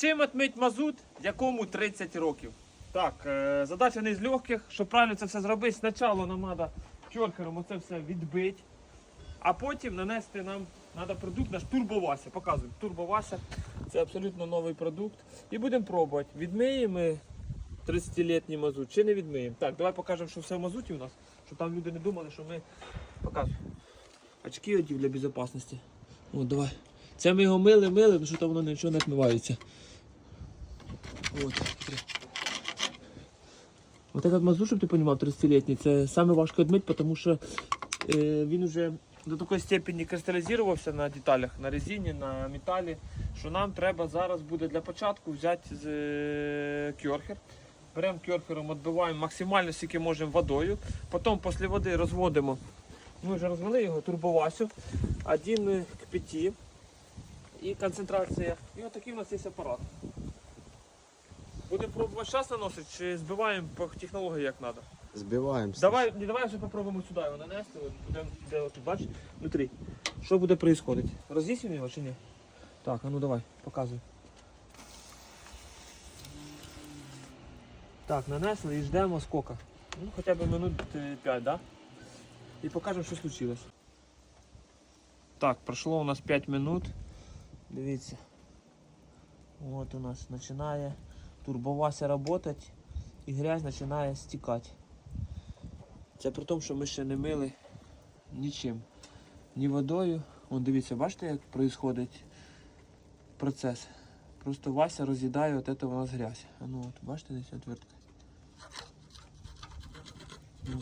Чим отмить мазут, якому 30 років? Так, е, задача не з легких, щоб правильно це все зробити. Спочатку нам треба кьорхером оце все відбити, а потім нанести нам треба продукт наш турбовася. Показуємо. Турбовася. Це абсолютно новий продукт. І будемо пробувати. Відмиємо 30-літній мазут чи не відмиємо. Так, давай покажемо, що все в мазуті у нас, щоб там люди не думали, що ми показуємо. Очки одів для безпечності. О, давай. Це ми його мили, мили, тому що там воно нічого не відмивається. От. смотри. Вот этот мазут, щоб ти розумів, 30-літній, це саме важко відмити, тому що е, він вже до такої степені кристалізувався на деталях, на резині, на металі, що нам треба зараз буде для початку взяти з е, кьорхер. Беремо кьорхером, відбиваємо максимально скільки можемо водою. Потім після води розводимо. Ми вже розвели його, турбовасю. Один к 5. І концентрація. І отакий у нас є апарат. Будемо пробувати зараз наносити чи збиваємо по технології як треба? Збиваємося. Давай, не давай вже попробуємо сюди його нанести. От будемо де от, внутрі. Що буде відбуватися? Роз'їсимо його чи ні? Так, а ну давай, показуй. Так, нанесли і ждемо скільки. Ну, хоча б минут 5, да? І покажемо, що случилось. Так, пройшло у нас 5 минут. Дивіться. От у нас починає турбовася працювати і грязь починає стікати. Це при тому, що ми ще не мили нічим. Ні водою. Вон дивіться, бачите, як проїсходить процес. Просто Вася роз'їдає от це у нас грязь. А ну от, бачите, десь отвертка. Ну,